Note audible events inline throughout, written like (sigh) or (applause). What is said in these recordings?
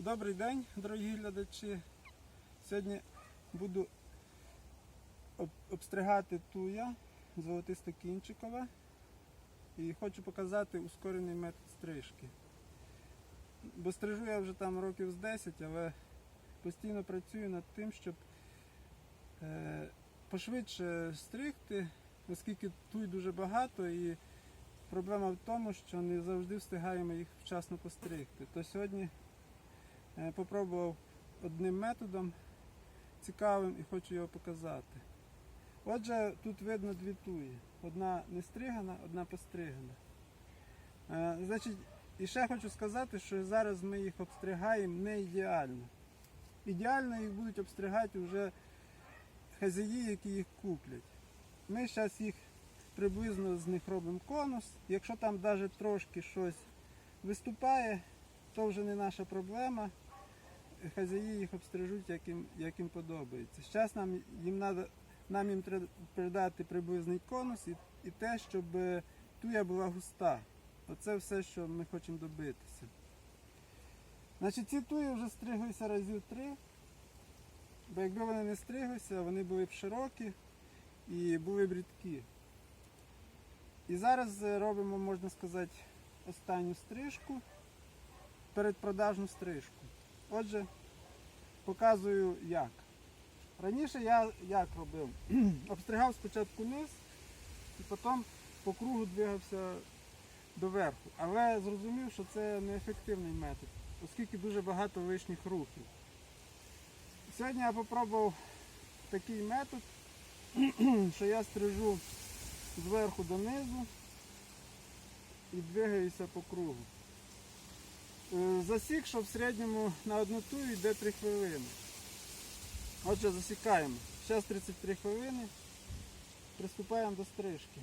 Добрий день, дорогі глядачі. Сьогодні буду об- обстригати туя золотисто кінчикове і хочу показати ускорений метод стрижки. Бо стрижу я вже там років з 10, але постійно працюю над тим, щоб е, пошвидше стригти, оскільки туй дуже багато і проблема в тому, що не завжди встигаємо їх вчасно постригти. То сьогодні Попробував одним методом цікавим і хочу його показати. Отже, тут видно дві туї. Одна не стригана, одна постригана. Е, Значить, і ще хочу сказати, що зараз ми їх обстригаємо не ідеально. Ідеально їх будуть обстригати вже хазяї, які їх куплять. Ми зараз їх приблизно з них робимо конус. Якщо там навіть трошки щось виступає, то вже не наша проблема. Хазяї їх обстрижуть, як їм, як їм подобається. Зараз нам їм надо, нам їм треба передати приблизний конус і, і те, щоб е, туя була густа. Оце все, що ми хочемо добитися. Значить, ці туї вже стриглися разів три, бо якби вони не стриглися, вони були б широкі і були б рідкі. І зараз е, робимо, можна сказати, останню стрижку передпродажну стрижку. Отже, показую як. Раніше я як робив? (clears throat) Обстригав спочатку низ і потім по кругу двигався доверху. Але зрозумів, що це неефективний метод, оскільки дуже багато лишніх рухів. Сьогодні я спробував такий метод, (clears throat) що я стрижу зверху донизу і двигаюся по кругу. Е, Засік, що в середньому на одну тую йде 3 хвилини. Отже, засікаємо. Зараз 33 хвилини. Приступаємо до стрижки.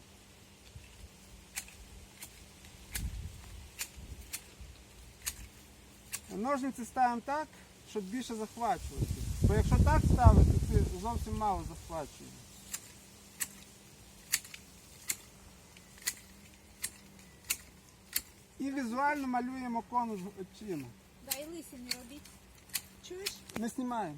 Ножниці ставимо так, щоб більше захвачувати. Бо якщо так ставити, то зовсім мало захвачує. І візуально малюємо конус очима. і лисі не робіть. Чуєш? Не знімаємо.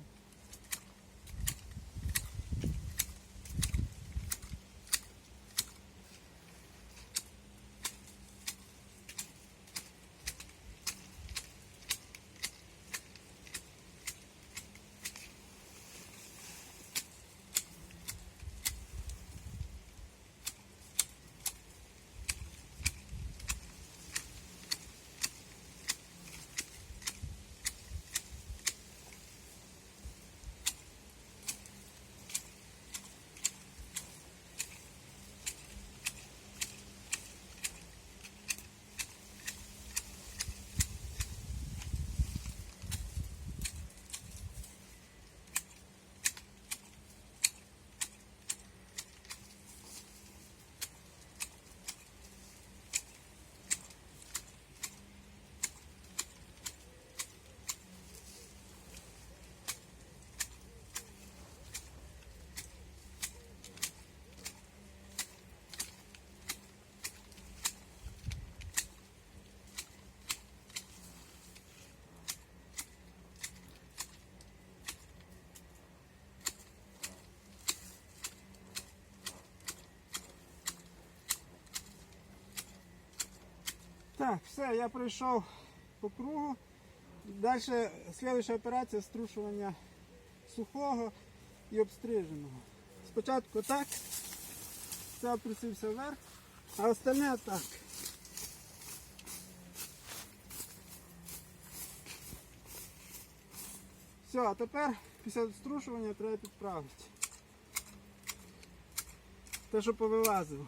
Так, все, я пройшов по кругу. Далі слідуюча операція струшування сухого і обстриженого. Спочатку так, це опустився вверх, а остальне так. Все, а тепер після струшування треба підправити. Те, що повилазило.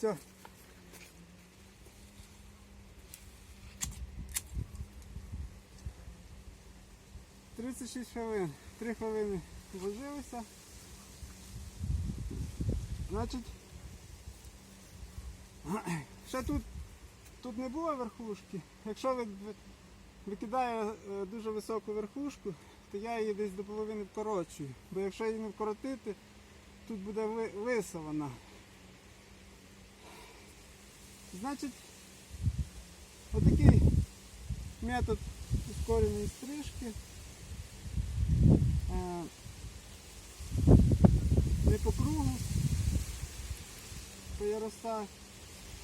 Все. Тридцять шість хвилин. Три хвилини вложилися. Значить, (clears throat) ще тут, тут не було верхушки. Якщо ви викидає е, дуже високу верхушку, то я її десь до половини вкорочую. Бо якщо її не вкоротити, тут буде ви- лиса вона. Значить, отакий метод ускореної стрижки. Е, Не по кругу, по яросах,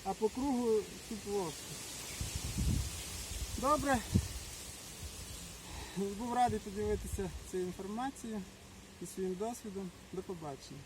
а по кругу тут плоско. Добре. Був радий поділитися цією інформацією і своїм досвідом. До побачення.